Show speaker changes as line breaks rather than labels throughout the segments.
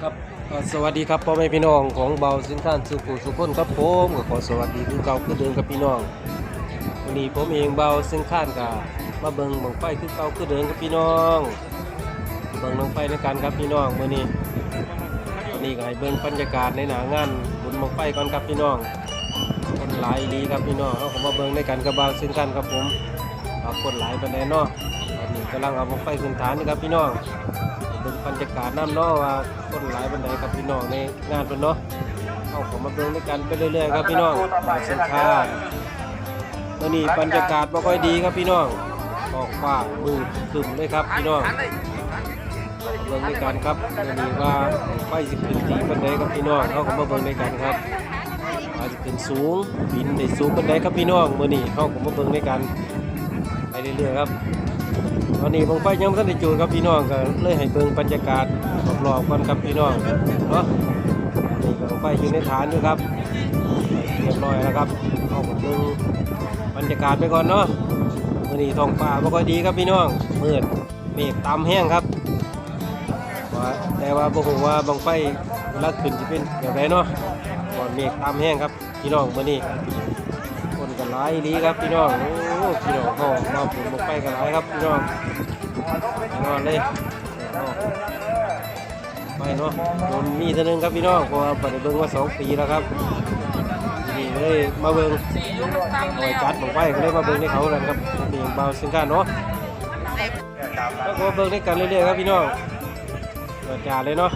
ครับสวัสดีครับพ่อแม่พี่น้องของเบาสินค้านสุขุสุขคนครับผมก็ขอสวัสดีคือเก่าคือเดิมครับพี่น้องวันนี้ผมเองเบาสินค้านกับมาเบิงบังไฟคือเก่าคือเดิมครับพี่น้องเบิงบังไฟในการครับพี่น้องมื้อนี้วันนี้ก็ให้เบิงบรรยากาศในหนางานบุญบังไฟก่อนครับพี่น้องคนหลายดีครับพี่น้องเอาก็มาเบิ่งในการกับเบาสินค้านครับผมเอาคนหลายปานใดเนาะตอนนี้กำลังเอาบังไฟขึ้นฐานนี่ครับพี่น้อง เป็นบรรยากาศน้ำเนาะว่าคนหลายบันไดครับพี่น้องในงานเป็นเนาะเอาผมมาเบิ่งด้วยกันไปเรื่อยๆครับพี่น้องมาเส้นทาตอนนี้บรรยากาศไม่ค่อยดีครับพี่น้องออกฟ้ามืดคึมเลยครับพี่น้องเบิ่งด้วยกันครับตอนนี้ว่าไฟสิขึ้นที่บันไดครับพี่น้องเขาก็มาเบิ่งด้วยกันครับว่าจะขึ้นสูงบินในสูงบันไดครับพี่น้องมื้อนี้เขาก็มาเบิ่งด้วยกันไปเรื่อยๆครับ ตอนนี้ผมไปยังบ่ทันได้จูนครับพี่น้องก็เลยให้เบิ่งบรรยากาศรอบๆก่อนครับพี่น้องเนาะนี่ก็ผมไปอยู่ในฐานอยู่ครับเรียบร้อยแล้วครับเอาผมเบิ่งบรรยากาศไปก่อนเนาะมื้อนี้ท้องฟ้าบ่ค่อยดีครับพี่น้องมืดเมฆต่ำแห้งครับแต่ว่าบ่ฮู้ว่าบังไฟเวลาขึ้นสิเป็นแบบไรเนาะก่อนเมฆต่ำแห้งครับพี่น้องมื้อนี้คนกันหลายดีครับพี่น้องโอ้ พี่น้องเขามาผมมาไปกันหลายครับพี่น้องนอนเลยไปเนาะโดนมีเท่านึงครับพี่น้องเพราะว่าเปิดเบิ่งมาสองปีแล้วครับนี่เลยมาเบิ่งหน่วยจัดของไปก็เลยมาเบิ่งในเขาแล้วครับนี่เบาสินค้าเนาะแล้วก็เบิ่งด้วยกันเรื่อยๆครับพี่น้องเปิดจาเลยเนาะ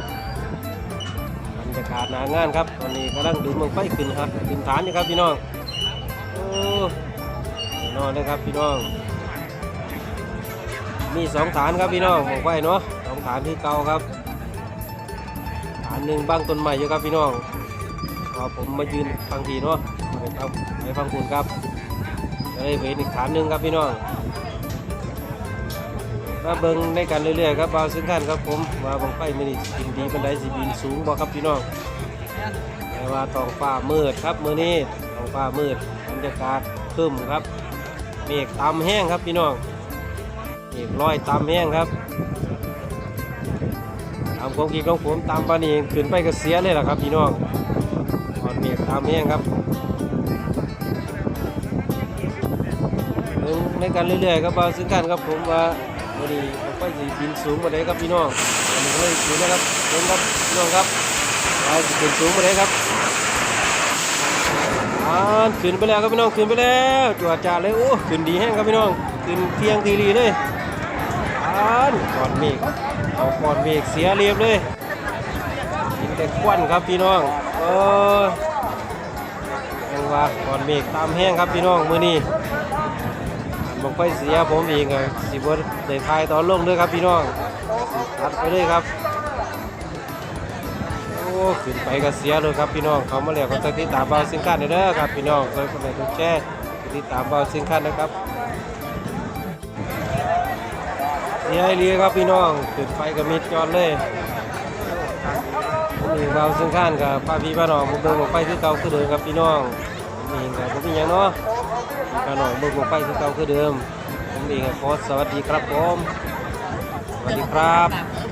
บรรยากาศหนางานครับตอนนี้กำลังดึงมังไฟขึ้นครับขึ้นฐานอยู่ครับพี่น้องโอ้ น่นอนเลยครับพี่น้อง มีสองฐานครับพี่น้องบอกไว้เนาะสองฐานที่เก่าครับ ฐานหนึ่งบ้างต้นใหม่อยู่ครับพี่น้องพอผมมายืนฟังทีเนาะไปครับไปฟังคุณครับจะได้เห็นอีกฐานหนึ่งครับพี่น้องมาเบิ้งในกันเรื่อยๆครับบาวซึ่งขั้นครับผมว่าบังไฟมันนี่บินดีบันไดสิบินสูงบ่ครับพี่น้องแต่ว่าท้องฟ้ามืดครับมื้อนี้ท้องฟ้ามืดบรรยากาศครึมครับ เมฆตามแห้งครับพี่น้องเมฆลอยตามแห้งครับตามความคิดของผมตามปานีขึ้นไปก็เสียเลยล่ะครับพี่น้องตอนเมฆตามแห้งครับในกันเรื่อยๆครับว่าซึ่งกันครับผมว่าวันนี้ผมไปสิบินสูงมาได้ครับพี่น้องวันนี้ก็เลยสูงนะครับเบิ่งครับพี่น้องครับว่าสิบินสูงมาได้ครับ อ่านขึ้นไปแล้วครับพี่น้องขึ้นไปแล้วจวดจ่าเลยโอ้ขึ้นดีแห้งครับพี่น้องขึ้นเทียงทีรีเลยอ่านก่อนเมฆเอาก่อนเมฆเสียเรียบเลยกินแต่ควันครับพี่น้องเออยังว่าก่อนเมฆตามแห้งครับพี่น้องมือนี้บอกไปเสียผมเองอะสิบวันได้ทายตอนลงเลยครับพี่น้องตัดไปเลยครับ ขึ้นไปก็เสียเลยครับพี่น้องเขามาแล้วก็จะติดตามเบาซิงคันเด้อครับพี่น้องเคยคนไหนทุกแช่ติดตามเบาซิงคันนะครับนี่เรียครับพี่น้องขึ้นไปก็มิดจอดเลยนี่เบาซิงคันกับป้าพี่ป้าน้องมุกเดินลงไปคือเก่าคือเดิมครับพี่น้องมเองกับผมเป็นยังเนาะพี่ป้าน้องเบิ่งลงไปคือเก่าคือเดิมผมเองก็ขอสวัสดีครับผมสวัสดีครับ